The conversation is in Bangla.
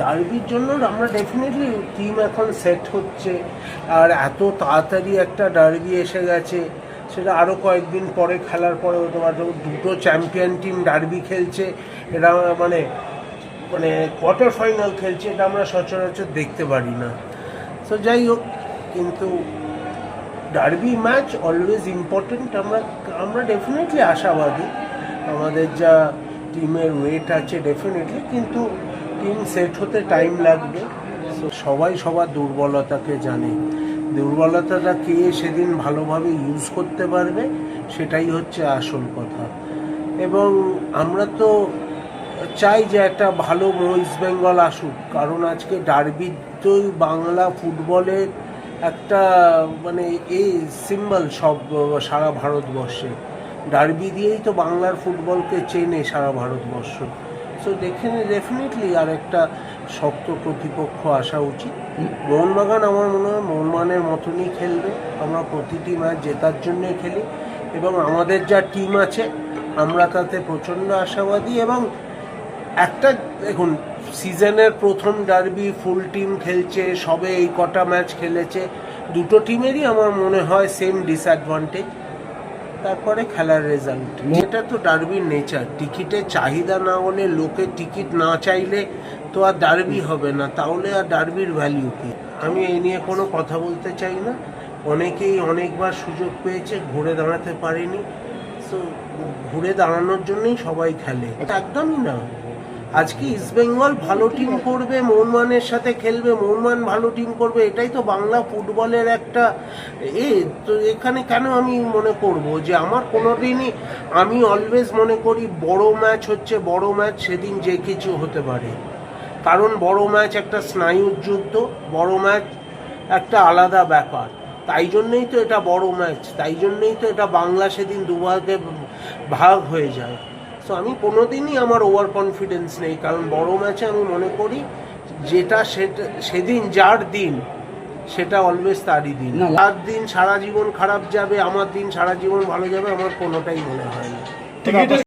ডার্বির জন্য আমরা ডেফিনেটলি টিম এখন সেট হচ্ছে। আর এত তাড়াতাড়ি একটা ডার্বি এসে গেছে, সেটা আরও কয়েকদিন পরে খেলার পরে হতে পারে। দুটো চ্যাম্পিয়ন টিম ডার্বি খেলছে এটা মানে মানে কোয়ার্টার ফাইনাল খেলছে, এটা আমরা সচরাচর দেখতে পারি না। তো যাই হোক, কিন্তু ডার্বি ম্যাচ অলওয়েজ ইম্পর্টেন্ট আমরা আমরা ডেফিনেটলি আশাবাদী। আমাদের যা টিমের ওয়েট আছে ডেফিনেটলি কিন্তু টিম সেট হতে টাইম লাগবে। সবাই সবার দুর্বলতাকে জানে। দুর্বলতাটা কে সেদিন ভালোভাবে ইউজ করতে পারবে, সেটাই হচ্ছে আসল কথা। এবং আমরা তো চাই যে একটা ভালো ইস্ট বেঙ্গল আসুক। কারণ আজকে ডার্বিতেই বাংলা ফুটবলের একটা মানে এই সিম্বল সব, সারা ভারতবর্ষে। ডার্বি দিয়েই তো বাংলার ফুটবলকে চেনে সারা ভারতবর্ষ। সো দেখে ডেফিনেটলি আর একটা শক্ত প্রতিপক্ষ আসা উচিত। মোহনবাগান আমার মনে হয় মোহনবাগানের মতনই খেলবে। আমরা প্রতিটি ম্যাচ জেতার জন্যই খেলি এবং আমাদের যা টিম আছে আমরা তাতে প্রচণ্ড আশাবাদী এবং একটা দেখুন সিজনের প্রথম ডার্বি ফুল টিম খেলছে সবে এই কটা ম্যাচ খেলেছে দুটো টিমেরই আমার মনে হয় সেম ডিসঅ্যাডভান্টেজ তারপরে খেলার রেজাল্ট এটা তো ডার্বির নেচার টিকিটের চাহিদা না হলে লোকে টিকিট না চাইলে তো আর ডার্বি হবে না। তাহলে আর ডার্বির ভ্যালিউ কি? আমি এই নিয়ে কোনো কথা বলতে চাই না। অনেকেই অনেকবার সুযোগ পেয়েছে, ঘুরে দাঁড়াতে পারেনি। তো ঘুরে দাঁড়ানোর জন্যই সবাই খেলে। একদমই না। আজকে ইস্টবেঙ্গল ভালো টিম করবে? মোহনবানের সাথে খেলবে? মোহনবান ভালো টিম করবে? এটাই তো বাংলা ফুটবলের একটা এ, তো এখানে কেন আমি মনে করব যে আমার কোনোদিনই আমি অলওয়েজ মনে করি বড় ম্যাচ হচ্ছে, বড় ম্যাচ সেদিন যে কিছু হতে পারে। কারণ বড় ম্যাচ একটা স্নায়ুর যুদ্ধ বড় ম্যাচ একটা আলাদা ব্যাপার। তাই জন্যই তো এটা বড় ম্যাচ তাই জন্যই তো এটা বাংলা সেদিন দুভাগে ভাগ হয়ে যায়। সো আমি কোনো দিনই আমার ওভার কনফিডেন্স নেই কারণ বড় ম্যাচে আমি মনে করি যেটা সেটা সেদিন যার দিন সেটা অলওয়েজ তারই দিন। তার দিন সারা জীবন খারাপ যাবে আমার দিন সারা জীবন ভালো যাবে আমার কোনোটাই মনে হয় না।